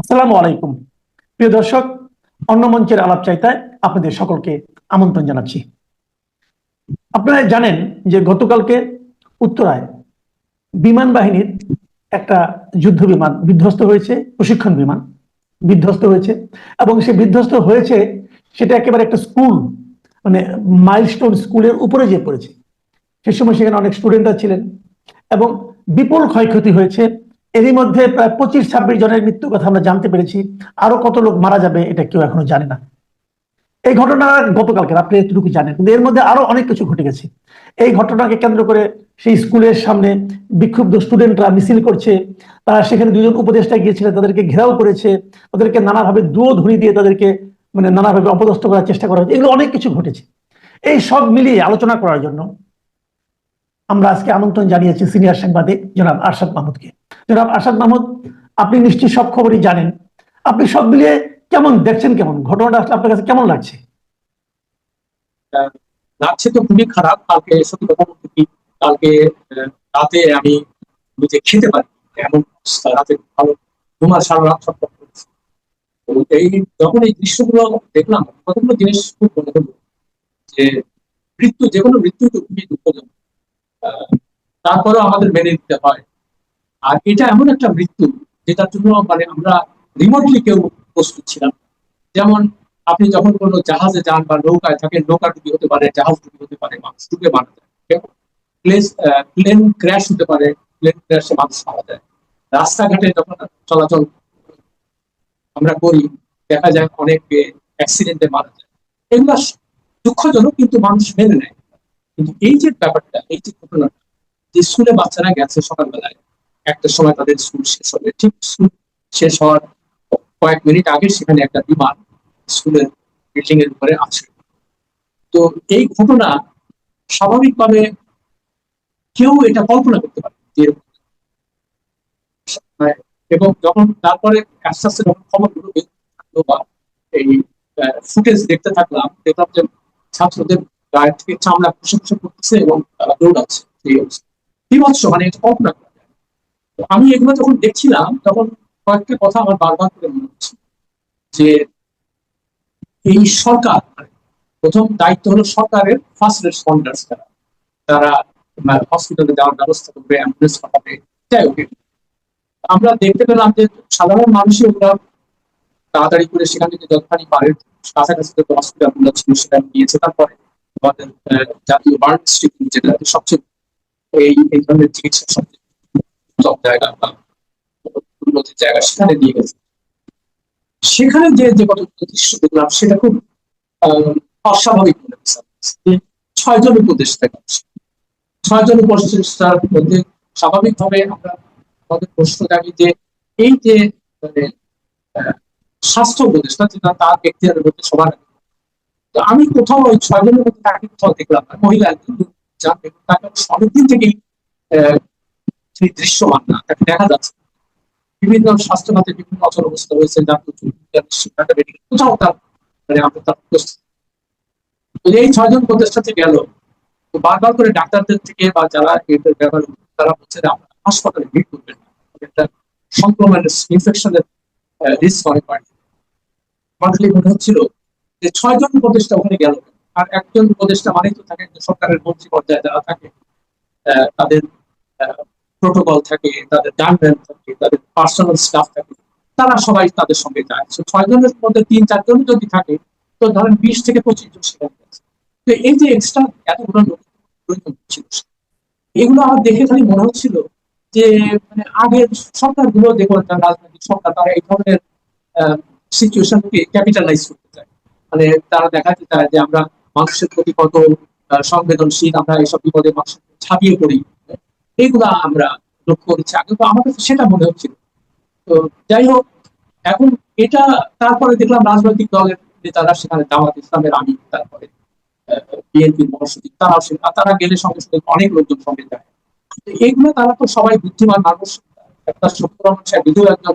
আসসালামু আলাইকুম। প্রিয় দর্শক, অন্য মঞ্চের আলাপ চাইতায় আপনাদের সকলকে আমন্ত্রণ জানাচ্ছি। আপনারা জানেন যে গতকালকে উত্তরায় বিমান বাহিনীর একটা যুদ্ধ বিমান বিধ্বস্ত হয়েছে, প্রশিক্ষণ বিমান বিধ্বস্ত হয়েছে এবং সে বিধ্বস্ত হয়েছে, সেটা একেবারে একটা স্কুল মানে মাইলস্টোন স্কুলের উপরে যে পড়েছে। সে সময় সেখানে অনেক স্টুডেন্টরা ছিলেন এবং বিপুল ক্ষয়ক্ষতি হয়েছে। এরই মধ্যে প্রায় পঁচিশ ছাব্বিশ জনের মৃত্যুর কথা আমরা জানতে পেরেছি। আরও কত লোক মারা যাবে এটা কেউ এখনও জানে না। এই ঘটনা গতকালকে আপনি এতটুকু জানেন কিন্তু এর মধ্যে আরও অনেক কিছু ঘটে গেছে। এই ঘটনাকে কেন্দ্র করে সেই স্কুলের সামনে বিক্ষুব্ধ স্টুডেন্টরা মিছিল করছে। তারা সেখানে দুজন উপদেষ্টা গিয়েছিলেন, তাদেরকে ঘেরাও করেছে। তাদেরকে নানাভাবে দুয়ো ধরি দিয়ে তাদেরকে মানে নানাভাবে অপদস্থ করার চেষ্টা করা হয়েছে। এগুলো অনেক কিছু ঘটেছে। এই সব মিলিয়ে আলোচনা করার জন্য আমরা আজকে আমন্ত্রণ জানিয়েছি সিনিয়র সাংবাদিক জনাব আরশাদ মাহমুদকে। জনাব আরশাদ মাহমুদ, আপনি নিশ্চয়ই সব খবরই জানেন। আপনি সব মিলিয়ে কেমন দেখছেন কেমন? ঘটনাটা আপনার কাছে কেমন লাগছে? লাগছে তো খুবই খারাপ। কালকে সত্যি কথা বলতে কি, কালকে রাতে আমি নিজে খেতে পারি এমন রাতে ভালো সারা রাত সব তো এই যখন এই দৃশ্যগুলো দেখলাম কতগুলো জিনিস খুব মনে হলো যে মৃত্যু, যে কোনো মৃত্যু তো খুবই দুঃখজনক। তারপরেও আমাদের মেনে নিতে হয়। আর এটা এমন একটা মৃত্যু, যেটার জন্য মানে আমরা রিমোটলি কেউ প্রস্তুত ছিলাম যেমন আপনি যখন কোনো জাহাজে যান বা নৌকায় থাকেন, নৌকা ডুবি হতে পারে, জাহাজ ডুবি হতে পারে, মানুষ ডুবে মারা যায়। প্লেন ক্র্যাশ হতে পারে, প্লেন ক্র্যাশে মানুষ মারা যায়। রাস্তাঘাটে যখন চলাচল আমরা করি, দেখা যায় অনেক অ্যাক্সিডেন্টে মারা যায়। এগুলো দুঃখজনক, কিন্তু মানুষ মেনে নেয়। কিন্তু এই যে ব্যাপারটা, এই যে ঘটনাটা যে স্কুলে বাচ্চারা গেছে সকালবেলায় একটা সময় তাদের স্কুল শেষ হবে। ঠিক স্কুল শেষ হওয়ার কয়েক মিনিট আগে সেখানে একটা বিমান স্কুলের বিল্ডিং এর উপরে আছে তো এই ঘটনা স্বাভাবিকভাবে কেউ এটা কল্পনা করতে পারে এবং যখন তারপরে আস্তে আস্তে যখন খবরগুলো বা এই ফুটেজ দেখতে থাকলাম, দেখলাম যে ছাত্রদের গায়ের থেকে চামড়া খুশে খুশে করতেছে এবং তারা দৌড়াচ্ছে। এই অবস্থা। বিভৎস মানে এটা কল্পনা করা যায় আমি এগুলো যখন দেখছিলাম, তখন কয়েকটা কথা আমার বারবার করে মনে হচ্ছে যে এই সরকার, প্রথম দায়িত্ব হলো সরকারের ফার্স্ট রেসপন্ডার্স যারা। তারা হসপিটালে যাওয়ার ব্যবস্থা করবে অ্যাম্বুলেন্স পাঠাবে, যাই হোক। আমরা দেখতে পেলাম যে সাধারণ মানুষই ওরা তাড়াতাড়ি করে সেখান থেকে যতখানি পারে, কাছাকাছি হসপিটালগুলো ছিল সেটা নিয়েছে তারপরে জাতীয় যেটা সবচেয়ে এই ধরনের চিকিৎসা সবচেয়ে উন্নতির জায়গা সেখানে নিয়ে সেখানে যে যে কত দৃশ্য দেখলাম সেটা খুব অস্বাভাবিক মনে হচ্ছে। ছয়জন উপদেষ্টা গেছে ছয়জন উপদেষ্টার মধ্যে স্বাভাবিকভাবে আমরা আমাদের প্রশ্ন জানি যে এই যে মানে স্বাস্থ্য উপদেষ্টা, যেটা তার ব্যক্তিগতের মধ্যে সবার। তো আমি কোথাও ওই ছয়জনের মধ্যে তাকে কোথাও দেখলাম না। মহিলা একজন জানবে তাকে অনেকদিন থেকেই সেই দৃশ্যমান না, তাকে দেখা যাচ্ছে বিভিন্ন স্বাস্থ্য খাতে বিভিন্ন অচল অবস্থা হয়েছে বিজ্ঞান কোথাও তার মানে আমরা তার এই ছয়জন প্রতিষ্ঠাতে গেল। তো বারবার করে ডাক্তারদের থেকে বা যারা এটার ব্যাপারে তারা বলছে যে আপনারা হাসপাতালে ভিড় করবেন একটা সংক্রমণের ইনফেকশনের রিস্ক অনেক বাড়ে। আমার খালি মনে হচ্ছিল যে ছয়জন উপদেষ্টা ওখানে গেল। আর একজন উপদেষ্টা মানেই তো থাকে সরকারের মন্ত্রী পর্যায়ে যারা থাকে তাদের প্রোটোকল থাকে তাদের গানম্যান থাকে তাদের পার্সোনাল স্টাফ থাকে তারা সবাই তাদের সঙ্গে যায়। So, ছয় জনের মধ্যে তিন চারজন যদি থাকে তো ধরেন বিশ থেকে পঁচিশ জন সেখানে তো এই যে এক্সট্রা এতগুলো লোক প্রয়োজন ছিল। এগুলো আমার দেখে খালি মনে হচ্ছিল যে মানে আগের সরকারগুলো দেখুন রাজনৈতিক সরকার তারা এই ধরনের সিচুয়েশনকে ক্যাপিটালাইজ করতে চায়। মানে তারা দেখাতে চায় যে আমরা মানুষের প্রতি কত সংবেদনশীল, আমরা এইসব বিপদে মানুষের ছাপিয়ে পড়ি। এইগুলা আমরা লক্ষ্য করেছি। আগে তো কাছে সেটা মনে হচ্ছিল। তো যাই হোক, এখন এটা তারপরে দেখলাম রাজনৈতিক দলের নেতারা সেখানে জামাত ইসলামের আমি তারপরে বিএনপির মহাসচিব, তারাও সে- তারা গেলে সঙ্গে সঙ্গে অনেক লোকজন সঙ্গে যায়। এইগুলো তারা তো সবাই বুদ্ধিমান মানুষ। একটা সত্য মানুষ একজন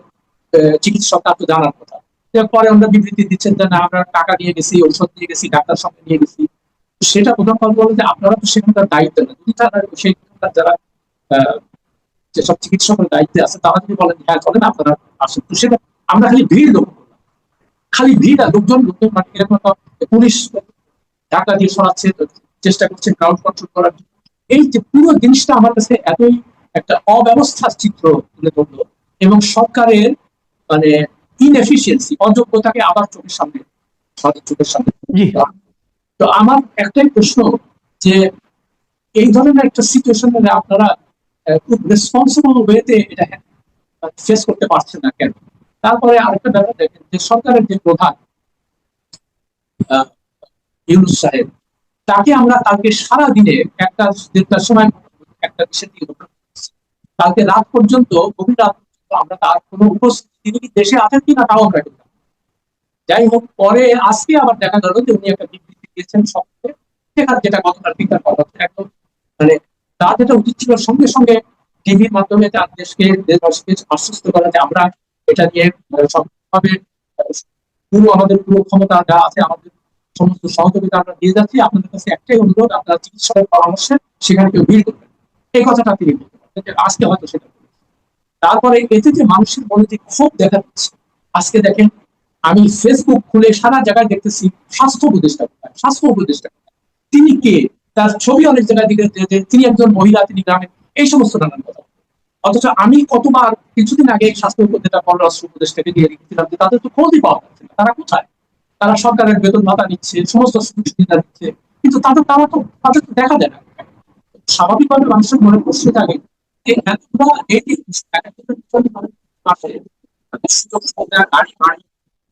চিকিৎসক, তার তো জানার কথা। পরে আমরা বিবৃতি দিচ্ছেন যে না, আমরা টাকা নিয়ে গেছি, ঔষধ নিয়ে গেছি, ডাক্তার সঙ্গে নিয়ে গেছি। সেটা প্রথম কথা বলে যে আপনারা তো সেখানকার দায়িত্ব না যদি তারা সেইখানকার যারা যেসব চিকিৎসকের দায়িত্বে আছে, তারা যদি বলেন হ্যাঁ চলেন, আপনারা আসেন। তো সেটা আমরা খালি ভিড় করলাম। খালি ভিড় আর লোকজন লোকজন মানে এরকম পুলিশ ঢাকা দিয়ে সরাচ্ছে, চেষ্টা করছে গ্রাউন্ড কন্ট্রোল করার। এই যে পুরো জিনিসটা আমার কাছে এতই একটা অব্যবস্থার চিত্র তুলে ধরলো এবং সরকারের মানে ইনএফিসিয়েন্সি অযোগ্যতাকে আবার চোখের সামনে চোখের সামনে তো আমার একটাই প্রশ্ন যে এই ধরনের একটা সিচুয়েশন সিচুয়েশনে আপনারা খুব রেসপন্সিবল ওয়েতে এটা ফেস করতে পারছেন না কেন? তারপরে আরেকটা ব্যাপার দেখেন যে সরকারের যে প্রধান ইউনুস সাহেব তাকে আমরা কালকে সারা দিনে একটা দেড়টার সময় একটা দেশের দিকে কালকে রাত পর্যন্ত গভীর রাত আমরা তার কোনো তিনি কি দেশে আছেন কিনা তাও আমরা যাই হোক, পরে আজকে আবার দেখা গেল যে উনি একটা বিবৃতি দিয়েছেন সবকে। যেটা যেটা গতকাল টিকার কথা একদম। মানে তার যেটা উচিত ছিল সঙ্গে সঙ্গে টিভির মাধ্যমে তার দেশকে দেশবাসীকে আশ্বস্ত করা যে আমরা এটা নিয়ে সবভাবে পুরো আমাদের পুরো ক্ষমতা যা আছে, আমাদের সমস্ত সহযোগিতা আমরা দিয়ে যাচ্ছি। আপনাদের কাছে একটাই অনুরোধ, আপনারা চিকিৎসকের পরামর্শে সেখানে কেউ ভিড় করবেন এই কথাটা তিনি বলতে আজকে হয়তো সেটা। তারপরে এতে যে মানুষের মনে যে ক্ষোভ দেখা যাচ্ছে আজকে দেখেন আমি ফেসবুক খুলে সারা জায়গায় দেখতেছি স্বাস্থ্য উপদেষ্টা স্বাস্থ্য উপদেষ্টা তিনি কে? তার ছবি অনেক জায়গায় দিকে তিনি একজন মহিলা, তিনি গ্রামে। এই সমস্ত নানান কথা। অথচ আমি কতবার কিছুদিন আগে স্বাস্থ্য উপদেষ্টা, পররাষ্ট্র উপদেষ্টাকে দিয়ে রেখেছিলাম যে তাদের তো খোঁজই পাওয়া যাচ্ছে না। তারা কোথায়? তারা সরকারের বেতন ভাতা নিচ্ছে, সমস্ত সুযোগ সুবিধা দিচ্ছে। কিন্তু তাদের, তারা তো, তাদের তো দেখা যায় না। স্বাভাবিকভাবে মানুষের মনে প্রশ্ন থাকে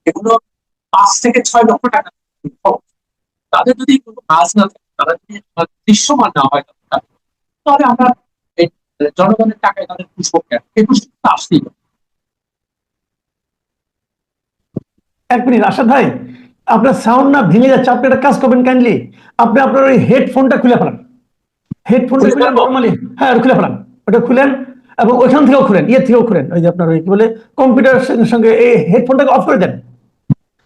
এগুলো পাঁচ থেকে ছয় লক্ষ টাকা। তাদের যদি কোনো কাজ না থাকে তারা যদি দৃশ্যমান না হয় তাহলে আমরা জনগণের টাকায় তাদের পুষ্প কেন? এই আসতেই এক মিনিট আশাদ ভাই আপনার সাউন্ড না ভেঙে যাচ্ছে। আপনি একটা কাজ করবেন কাইন্ডলি আপনি আপনার ওই হেডফোনটা খুলে ফেলান। হেডফোনটা খুলে? নর্মালি হ্যাঁ খুলে ফেলান। ওটা খুলেন এবং ওইখান থেকেও খুলেন ইয়ে থেকেও খুলেন। ওই যে আপনার ওই কি বলে কম্পিউটারের সঙ্গে- এই হেডফোনটাকে অফ করে দেন।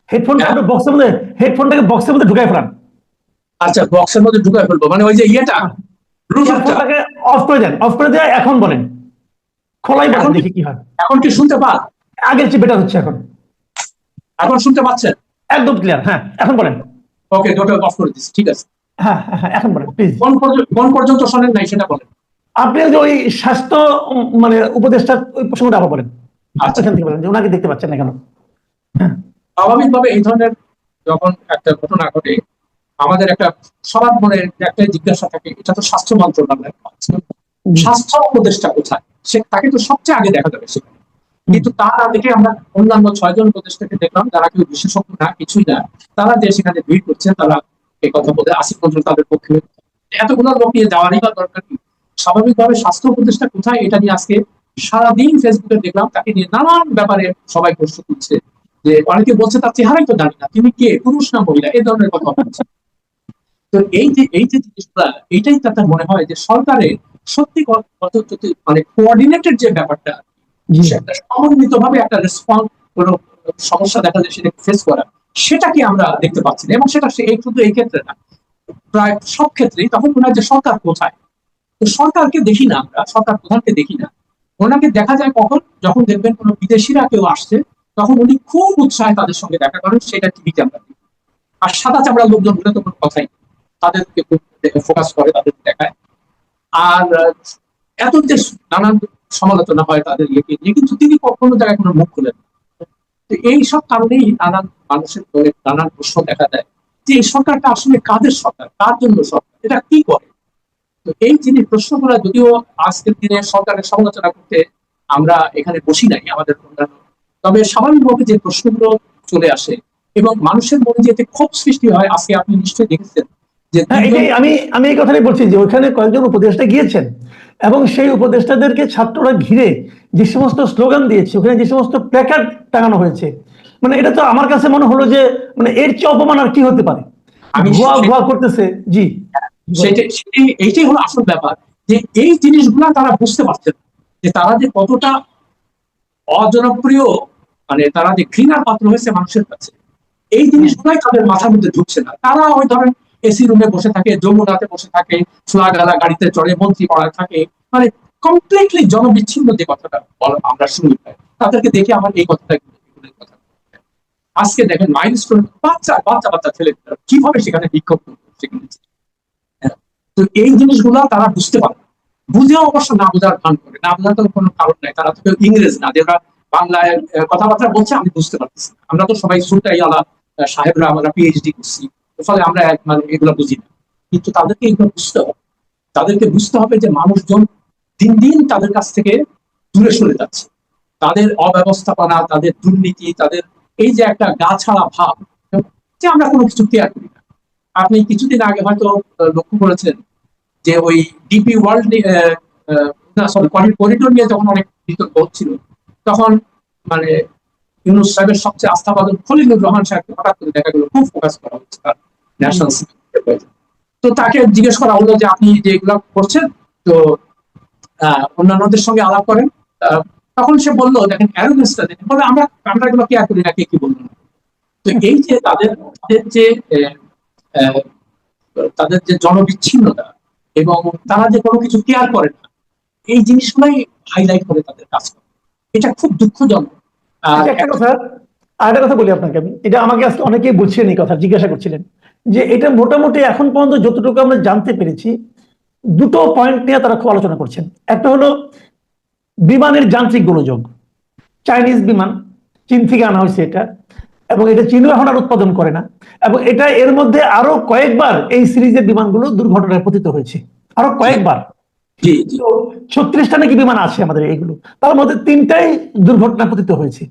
হেডফোনটা হ্যাঁ। আপনি বক্সের মধ্যে হেডফোনটাকে বক্সের মধ্যে ঢুকাই ফেলান। আচ্ছা বক্সের মধ্যে ঢুকায় ফেলব মানে ওই যে ইয়েটা ব্লুটুথটা অফ করে দেন অফ করে দিয়ে এখন বলেন। খোলাই এখন দেখি কি হয়। এখন কি শুনতে পান? আগের চেয়ে বেটার হচ্ছে এখন। এখন শুনতে পাচ্ছেন? একদম ক্লিয়ার হ্যাঁ এখন বলেন। ওকে ওটা অফ করে দিচ্ছি ঠিক আছে। হ্যাঁ হ্যাঁ, হ্যাঁ এখন বলেন প্লিজ কোন পর্যন্ত কোন পর্যন্ত শোনেন নাই সেটা বলেন। আপনি যে ওই স্বাস্থ্য মানে উপদেষ্টা ওই প্রসঙ্গটা আবার বলেন। আচ্ছা। থেকে বলেন যে ওনাকে দেখতে পাচ্ছেন না কেন? স্বাভাবিকভাবে এই ধরনের যখন একটা ঘটনা ঘটে আমাদের একটা সবার মনে একটা জিজ্ঞাসা থাকে এটা তো স্বাস্থ্য মন্ত্রণালয়ের কাজ। স্বাস্থ্য উপদেষ্টা কোথায়? সে তাকে তো সবচেয়ে আগে দেখা যাবে সেখানে। কিন্তু তার আগে আমরা অন্যান্য ছয়জন উপদেষ্টাকে দেখলাম যারা কেউ বিশেষজ্ঞ না কিছুই না। তারা যে সেখানে ভিড় করছে তারা এই কথা বলে আসিফ নজরুল তাদের পক্ষে। এতগুলো লোক নিয়ে যাওয়ারই বা দরকার কি? স্বাভাবিকভাবে স্বাস্থ্য উপদেষ্টা কোথায় এটা নিয়ে আজকে সারাদিন ফেসবুকে দেখলাম তাকে নিয়ে নানান ব্যাপারে সবাই প্রশ্ন তুলছে যে অনেকে বলছে তার চেহারাই তো জানি না তিনি কে? পুরুষ না মহিলা? এই ধরনের কথা বলছে। তো এই যে এই যে জিনিসগুলা এইটাই তাতে মনে হয় যে সরকারের সত্যি মানে কোঅর্ডিনেটেড যে ব্যাপারটা সেটা সমন্বিত ভাবে একটা রেসপন্স কোনো সমস্যা দেখা যায় সেটা ফেস করা সেটাকে আমরা দেখতে পাচ্ছি না এবং সেটা সে- এই শুধু এই ক্ষেত্রে না। প্রায় সব ক্ষেত্রেই তখন মনে হয় যে সরকার কোথায়? সরকারকে দেখি না আমরা, সরকার প্রধানকে দেখি না। ওনাকে দেখা যায় কখন? যখন দেখবেন কোনো বিদেশিরা কেউ আসছে, তখন উনি খুব উৎসাহে তাদের সঙ্গে দেখা করেন, সেটা টিভিতে আমরা দেখি। আর সাদা চামড়ার লোকজন হলে তো কোনো কথাই তাদেরকে ফোকাস করে তাদের দেখায়। আর এত যে নানান সমালোচনা হয় তাদের ইয়েকে নিয়ে, কিন্তু তিনি কখনো জায়গায় কোনো মুখ খুলেন তো এই সব কারণেই নানান মানুষের নানান প্রশ্ন দেখা দেয় যে এই সরকারটা আসলে কাদের সরকার? কার জন্য সরকার? এটা কি করে? তো এই জিনিস প্রশ্নগুলো যদিও আজকের দিনে সরকারের সমালোচনা করতে আমরা এখানে বসি নাই আমাদের অন্যান্য তবে স্বাভাবিকভাবে যে প্রশ্নগুলো চলে আসে এবং মানুষের মনে যে এতে ক্ষোভ সৃষ্টি হয় আজকে আপনি নিশ্চয়ই দেখেছেন যে হ্যাঁ আমি আমি এই কথাটাই বলছি যে ওইখানে কয়েকজন উপদেষ্টা গিয়েছেন এবং সেই উপদেষ্টাদেরকে ছাত্ররা ঘিরে যে সমস্ত স্লোগান দিয়েছে ওখানে যে সমস্ত প্ল্যাকার্ড টাঙানো হয়েছে মানে এটা তো আমার কাছে মনে হলো যে মানে এর চেয়ে অপমান আর কি হতে পারে? ভুয়া ভুয়া করতেছে জি। সেটাই- এইটাই হলো আসল ব্যাপার, যে এই জিনিসগুলা তারা বুঝতে পারছেন না। যে তারা যে কতটা অজনপ্রিয় মানে তারা যে ঘৃণার পাত্র হয়েছে মানুষের কাছে, এই জিনিসগুলাই তাদের মাথার মধ্যে ঢুকছে না তারা ওই ধরেন এসি রুমে বসে থাকে, যমুনাতে বসে থাকে ফ্লাগালা গাড়িতে চড়ে, মন্ত্রী পাড়ায় থাকে মানে কমপ্লিটলি জনবিচ্ছিন্ন যে কথাটা আমরা শুনি পাই তাদেরকে দেখে আমার এই কথাটা আজকে দেখেন মাইলস্টোন বাচ্চা বাচ্চা বাচ্চা ছেলে কীভাবে সেখানে বিক্ষোভ সেখানে। তো এই জিনিসগুলো তারা বুঝতে পারে। বুঝেও অবশ্য না বোঝার ভান করে। না বোঝার তো কোনো কারণ নাই। তারা তো কেউ ইংরেজ না। যেটা বাংলায় আহ, কথাবার্তা বলছে আমি বুঝতে পারতেছি আমরা তো সবাই সুলতাই আলা সাহেবরা আমরা পিএইচডি করছি। ফলে আমরা মানে এগুলো বুঝি না। কিন্তু তাদেরকে এগুলো বুঝতে হবে। তাদেরকে বুঝতে হবে যে মানুষজন দিন দিন তাদের কাছ থেকে দূরে সরে যাচ্ছে। তাদের অব্যবস্থাপনা তাদের দুর্নীতি তাদের এই যে একটা গা ছাড়া ভাব যে আমরা কোনো কিছু কেয়ার করি না। আপনি কিছুদিন আগে হয়তো লক্ষ্য করেছেন যে ওই ডিপি ওয়ার্ল্ড সরি করিডোর নিয়ে যখন অনেক বিতর্ক হচ্ছিল তখন মানে ইউনুস সাহেবের সবচেয়ে আস্থাবাদক খলিলুর রহমান সাহেবকে হঠাৎ করে দেখা গেল, খুব ফোকাস করা হচ্ছে তার ন্যাশনাল তো তাকে জিজ্ঞেস করা হলো যে, আপনি যে এগুলো করছেন, তো অন্যান্যদের সঙ্গে আলাপ করেন। তখন সে বলল, দেখেন অ্যারোগেন্সটা দেখেন। বলে, আমরা আমরা এগুলো কেয়ার করি না, কে কি বলল তো এই যে তাদের যে তাদের যে জনবিচ্ছিন্নতা এবং তারা যে কোনো কিছু কেয়ার করে না এই জিনিসগুলাই হাইলাইট করে তাদের কাজ করে। এটা খুব দুঃখজনক। আর আচ্ছা, একটা কথা আর কথা বলি আপনাকে আমি। এটা আমাকে আজকে অনেকেই বুঝছেন এই কথা জিজ্ঞাসা করছিলেন যে এটা মোটামুটি এখন পর্যন্ত যতটুকু আমরা জানতে পেরেছি দুটো পয়েন্ট নিয়ে তারা খুব আলোচনা করছেন। একটা হলো বিমানের যান্ত্রিক গোলযোগ। চাইনিজ বিমান চীন থেকে আনা হয়েছে এটা। এবং এটা চীনও এখন আর উৎপাদন করে না। এবং এটা এর মধ্যে আরও কয়েকবার এই সিরিজের বিমানগুলো দুর্ঘটনায় পতিত হয়েছে। আরও কয়েকবার। ছত্রিশটা নাকি বিমান আছে আমাদের এইগুলো। তার মধ্যে তিনটাই দুর্ঘটনা পতিত হয়েছে।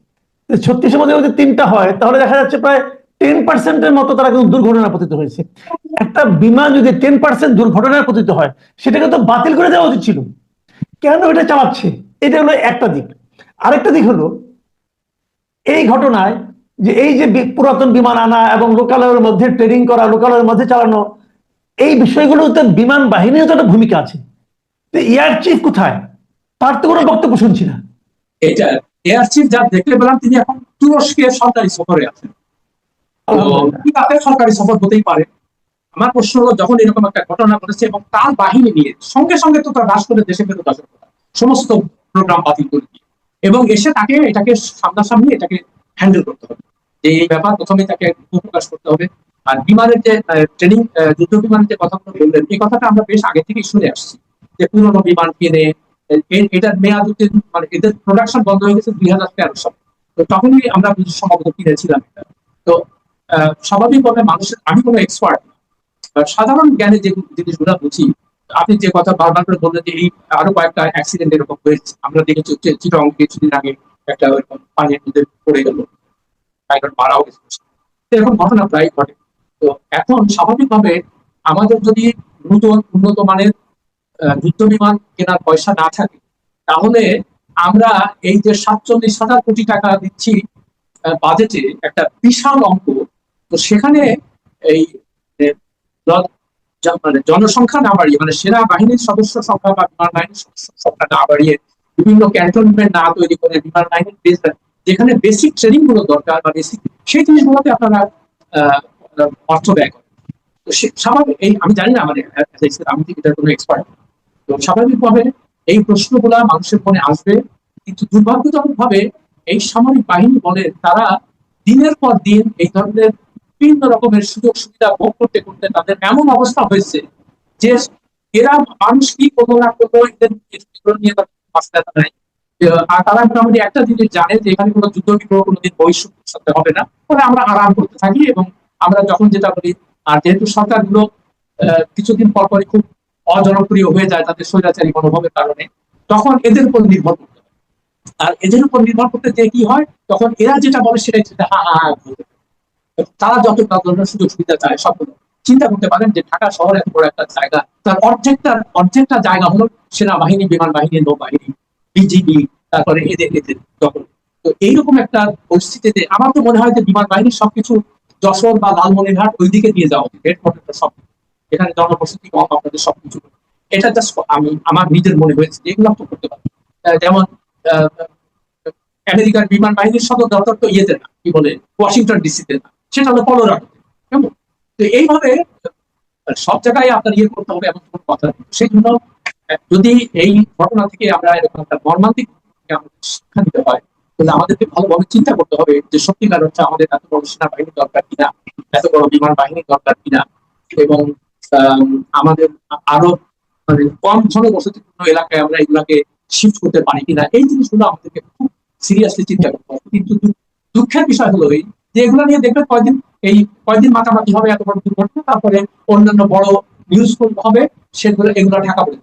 ছত্রিশের মধ্যে যদি তিনটা হয় তাহলে দেখা যাচ্ছে প্রায় টেন পার্সেন্টের মতো তারা কিন্তু দুর্ঘটনা পতিত হয়েছে। একটা বিমান যদি টেন পার্সেন্ট দুর্ঘটনায় পতিত হয় সেটাকে তো বাতিল করে দেওয়া উচিত ছিল। কেন এটা চালাচ্ছে? এটা হলো একটা দিক। আরেকটা দিক হলো এই ঘটনায় যে এই যে পুরাতন বিমান আনা এবং লোকালয়ের মধ্যে ট্রেনিং করা লোকালয়ের মধ্যে চালানো এই বিষয়গুলোতে বিমান বাহিনীর তো একটা ভূমিকা আছে। এয়ার চিফ কোথায়? তার তো কোনো বক্তব্য শুনছি না। এটা এয়ার চিফ যা দেখতে পেলাম তিনি এখন তুরস্কের সরকারি সফরে আছেন। তো সরকারি সফর হতেই পারে? আমার প্রশ্ন হলো যখন এরকম একটা ঘটনা ঘটেছে এবং তার বাহিনী নিয়ে সঙ্গে সঙ্গে তো তার রাষ্ট্রের দেশে ফেরত আসার কথা সমস্ত প্রোগ্রাম বাতিল করে দিয়ে এবং এসে তাকে এটাকে সামনাসামনি এটাকে হ্যান্ডেল করতে হবে। যে এই ব্যাপার প্রথমে তাকে প্রকাশ করতে হবে। আর বিমানের যে ট্রেনিং যুদ্ধ বিমানের যে কথাগুলো বললেন, এই কথাটা আমরা বেশ আগে থেকেই শুনে আসছি যে পুরোনো বিমান কিনে এটার মেয়াদ মানে এদের প্রোডাকশন বন্ধ হয়ে গেছে দুই হাজার তেরো সালে। তো তখনই আমরা সম্ভবত কিনেছিলাম এটা। তো স্বাভাবিকভাবে মানুষের, আমি কোনো এক্সপার্ট সাধারণ জ্ঞানে যে জিনিসগুলো বুঝি, আপনি যে কথা বারবার করে বললেন যে এই আরও কয়েকটা অ্যাক্সিডেন্ট এরকম হয়েছে, আমরা দেখেছি চিরং কিছুদিন আগে একটা পানির মধ্যে পড়ে গেল। পাইলট মারাও গেছে। এরকম ঘটনা প্রায় ঘটে। তো এখন স্বাভাবিকভাবে আমাদের যদি নতুন, উন্নত মানের যুদ্ধ বিমান কেনার পয়সা না থাকে, তাহলে আমরা এই যে সাতচল্লিশ হাজার কোটি টাকা দিচ্ছি বাজেটে একটা বিশাল অঙ্ক। তো সেখানে এই মানে জনসংখ্যা না বাড়িয়ে মানে সেনা বাহিনীর সদস্য সংখ্যা বা বিমান বাহিনীর সদস্য সংখ্যা না বাড়িয়ে, বিভিন্ন ক্যান্টনমেন্ট না তৈরি করে বিমান বাহিনীর বেস যেখানে বেসিক ট্রেনিংগুলো দরকার বা বেসিক সেই জিনিসগুলোতে আপনারা অর্থ ব্যয় করেন। তো স্বাভাবিক, এই, আমি জানি না I আমি এটার কোনো এক্সপার্ট তো স্বাভাবিকভাবে এই প্রশ্নগুলা মানুষের মনে আসবে, কিন্তু দুর্ভাগ্যজনক ভাবে এই সামরিক বাহিনী বলে তারা দিনের পর দিন এই ধরনের বিভিন্ন রকমের সুযোগ সুবিধা ভোগ করতে করতে তাদের এমন অবস্থা হয়েছে যে এরা মানুষ কি করব না এদের নিয়ে তাদের নাই। আর তারা মোটামুটি একটা জিনিস জানে যে এখানে কোনো যুদ্ধ বিগ্রহ কোনোদিন বহিষ্কৃত হবে না। ফলে আমরা আরাম করতে থাকি এবং আমরা যখন যেটা বলি, আর যেহেতু সরকারগুলো কিছুদিন পর পরই খুব অজনপ্রিয় হয়ে যায় তাদের স্বৈরাচারী মনোভাবের কারণে, তখন এদের উপর নির্ভর করতে হয়। আর এদের উপর নির্ভর করতে যে কি হয়, তখন এরা যেটা বলে সেটাই সেটা হা হা। তারা যত ধরনের সুযোগ সুবিধা চায়, সবগুলো। চিন্তা করতে পারেন যে, ঢাকা শহর এত বড় একটা জায়গা, তার অর্ধেকটা অর্ধেকটা জায়গা হলো সেনাবাহিনী বিমান বাহিনী নৌবাহিনী। বিজিবি তারপরে এদের এদের দখল। তো এইরকম একটা পরিস্থিতিতে আমার তো মনে হয় যে বিমান বাহিনীর সবকিছু যশোর বা লালমনিরহাট ওই দিকে নিয়ে যাওয়া উচিত। হেডকোয়ার্টারটা সব এখানে জনবসতি কম, আপনাদের সবকিছু এটা জাস্ট আমি, আমার নিজের মনে হয়েছে এগুলো তো করতে পারি যেমন আমেরিকার বিমান বাহিনীর সদর দপ্তর তো ইয়েতে না, কি বলে, ওয়াশিংটন ডিসিতে না, সেটা হলো কলোরাডো কেমন? তো এইভাবে সব জায়গায় আপনার ইয়ে করতে হবে এমন কোনো কথা সেই জন্য যদি এই ঘটনা থেকে আমরা এরকম একটা মর্মান্তিক শিক্ষা নিতে হয় কিন্তু আমাদেরকে ভালোভাবে চিন্তা করতে হবে যে সত্যিকার হচ্ছে আমাদের এত বড় সেনাবাহিনী দরকার কিনা, এত বড় বিমান বাহিনী দরকার কিনা, এবং আমাদের আরও মানে কম জনবসতিপূর্ণ এলাকায় আমরা এগুলাকে শিফট করতে পারি কিনা, এই জিনিসগুলো আমাদেরকে খুব সিরিয়াসলি চিন্তা করতে হবে কিন্তু দুঃখের বিষয় হলো এই যে এগুলো নিয়ে দেখবে কয়দিন, এই কয়দিন মাতামাতি হবে, এত বড় দুর্ঘটনা, তারপরে অন্যান্য বড় নিউজ হবে, সেগুলো এগুলো ঢাকা পড়ে।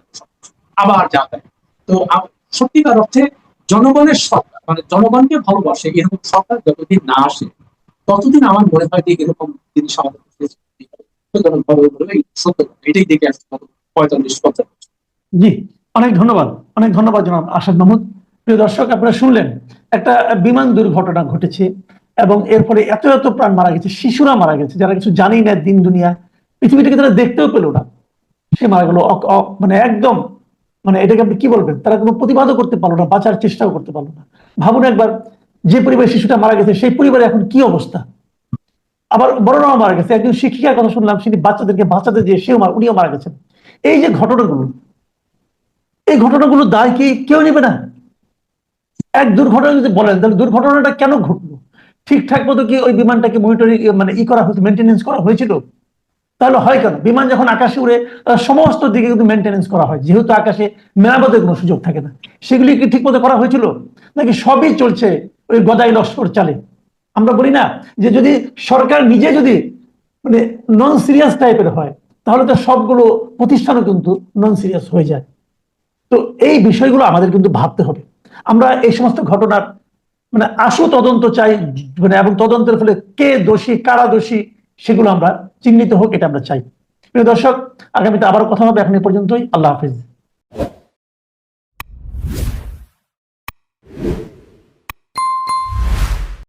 আবার যা তাই। তো সত্যিকার অর্থে জনগণের সরকার মানে জনগণকে ভালোবাসে, এরকম সরকার যতদিন না আসে, ততদিন আমার মনে হয় যে এরকম জিনিস আমাদের এটাই দেখে আসছে পঁয়তাল্লিশ, পঞ্চাশ। জি, অনেক ধন্যবাদ অনেক ধন্যবাদ জনাব আসাদ মাহমুদ প্রিয় দর্শক, আপনারা শুনলেন একটা বিমান দুর্ঘটনা ঘটেছে এবং এর ফলে এত এত প্রাণ মারা গেছে, শিশুরা মারা গেছে, যারা কিছু জানেই না দিন দুনিয়া পৃথিবীটাকে তারা দেখতেও পেল না সে মারা গেল মানে একদম মানে এটাকে আপনি কি বলবেন? তারা কোনো প্রতিবাদও করতে পারল না, বাঁচার চেষ্টাও করতে পারল না। ভাবুন একবার, যে পরিবারের শিশুটা মারা গেছে, সেই পরিবারে এখন কি অবস্থা? আবার বড়রাও মারা গেছে, একজন শিক্ষিকার কথা শুনলাম তিনি বাচ্চাদেরকে বাঁচাতে যে সেও উনিও মারা গেছেন। এই যে ঘটনাগুলো, এই ঘটনাগুলো দায় কি কেউ নেবে না? এক দুর্ঘটনা যদি বলেন, তাহলে দুর্ঘটনাটা কেন ঘটলো? ঠিকঠাক মতো কি ওই বিমানটাকে মনিটরিং মানে ই করা হয়েছে মেনটেনেন্স করা হয়েছিল? তাহলে হয় কেন? বিমান যখন আকাশে উড়ে সমস্ত দিকে কিন্তু মেনটেনেন্স করা হয়। যেহেতু আকাশে মেরামতের কোনো সুযোগ থাকে না। সেগুলি কি ঠিক মতো করা হয়েছিল? নাকি সবই চলছে ওই গদাই লস্কর চালে? আমরা বলি না যে যদি সরকার নিজে যদি মানে নন সিরিয়াস টাইপের হয়, তাহলে তো সবগুলো প্রতিষ্ঠানও কিন্তু নন সিরিয়াস হয়ে যায়। তো এই বিষয়গুলো আমাদের কিন্তু ভাবতে হবে। আমরা এই সমস্ত ঘটনার মানে আশু তদন্ত চাই মানে এবং তদন্তের ফলে কে দোষী, কারা দোষী সেগুলো আমরা চিহ্নিত হোক, এটা আমরা চাই। প্রিয় দর্শক, আগামীতে আবার কথা হবে এখন পর্যন্তই। আল্লাহ হাফিজ।